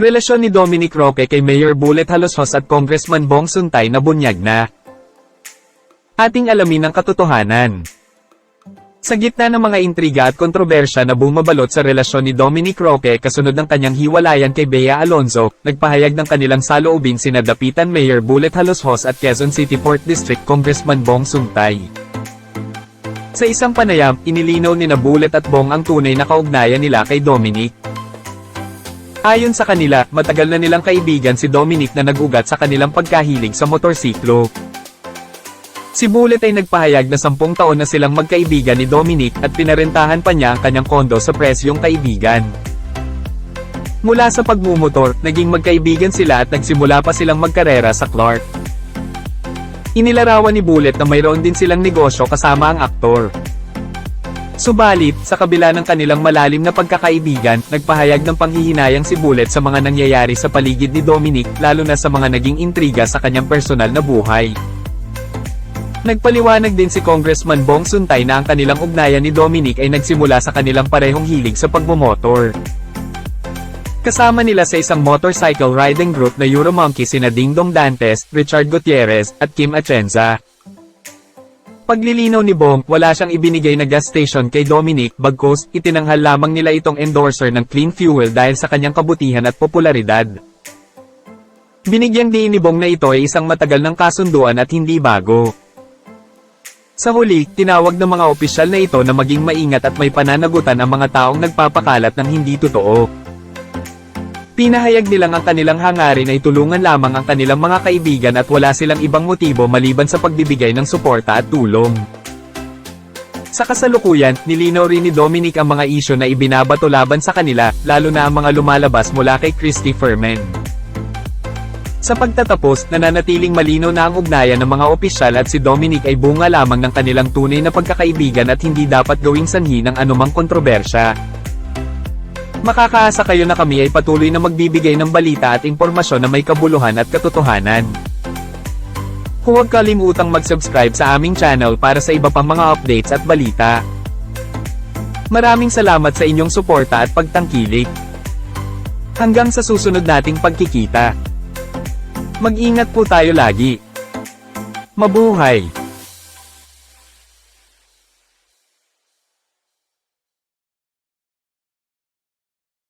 Relasyon ni Dominic Roque kay Mayor Bullet Halosos at Congressman Bong Suntay na bunyag na. Ating alamin ang katotohanan. Sa gitna ng mga intriga at kontrobersya na bumabalot sa relasyon ni Dominic Roque kasunod ng kanyang hiwalayan kay Bea Alonzo, nagpahayag ng kanilang saloobin sina Dapitan Mayor Bullet Halosos at Quezon City Port District Congressman Bong Suntay. Sa isang panayam, inilinaw ni na Bullet at Bong ang tunay na kaugnayan nila kay Dominic. Ayon sa kanila, matagal na nilang kaibigan si Dominic na nagugat sa kanilang pagkahilig sa motorsiklo. Si Bullet ay nagpahayag na sampung taon na silang magkaibigan ni Dominic at pinarentahan pa niya ang kanyang kondo sa presyong kaibigan. Mula sa pagmumotor, naging magkaibigan sila at nagsimula pa silang magkarera sa Clark. Inilarawan ni Bullet na mayroon din silang negosyo kasama ang aktor. Subalit, sa kabila ng kanilang malalim na pagkakaibigan, nagpahayag ng panghihinayang si Bullet sa mga nangyayari sa paligid ni Dominic lalo na sa mga naging intriga sa kanyang personal na buhay. Nagpaliwanag din si Congressman Bong Suntay na ang kanilang ugnayan ni Dominic ay nagsimula sa kanilang parehong hilig sa pagmumotor. Kasama nila sa isang motorcycle riding group na Euromonkey sina Ding Dong Dantes, Richard Gutierrez, at Kim Atienza. Paglilinaw ni Bong, wala siyang ibinigay na gas station kay Dominic, bagkus, itinanghal lamang nila itong endorser ng clean fuel dahil sa kanyang kabutihan at popularidad. Binigyang diin ni Bong na ito ay isang matagal ng kasunduan at hindi bago. Sa huli, tinawag ng mga opisyal na ito na maging maingat at may pananagutan ang mga taong nagpapakalat ng hindi totoo. Pinahayag nilang ang kanilang hangarin ay tulungan lamang ang kanilang mga kaibigan at wala silang ibang motibo maliban sa pagbibigay ng suporta at tulong. Sa kasalukuyan, nilinaw rin ni Dominic ang mga isyo na ibinabato laban sa kanila, lalo na ang mga lumalabas mula kay Christy Fermin. Sa pagtatapos, nananatiling malinaw na ang ugnayan ng mga opisyal at si Dominic ay bunga lamang ng kanilang tunay na pagkakaibigan at hindi dapat gawing sanhi ng anumang kontrobersya. Makakaasa kayo na kami ay patuloy na magbibigay ng balita at impormasyon na may kabuluhan at katotohanan. Huwag kalimutang mag-subscribe sa aming channel para sa iba pang mga updates at balita. Maraming salamat sa inyong suporta at pagtangkilik. Hanggang sa susunod nating pagkikita. Mag-ingat po tayo lagi. Mabuhay!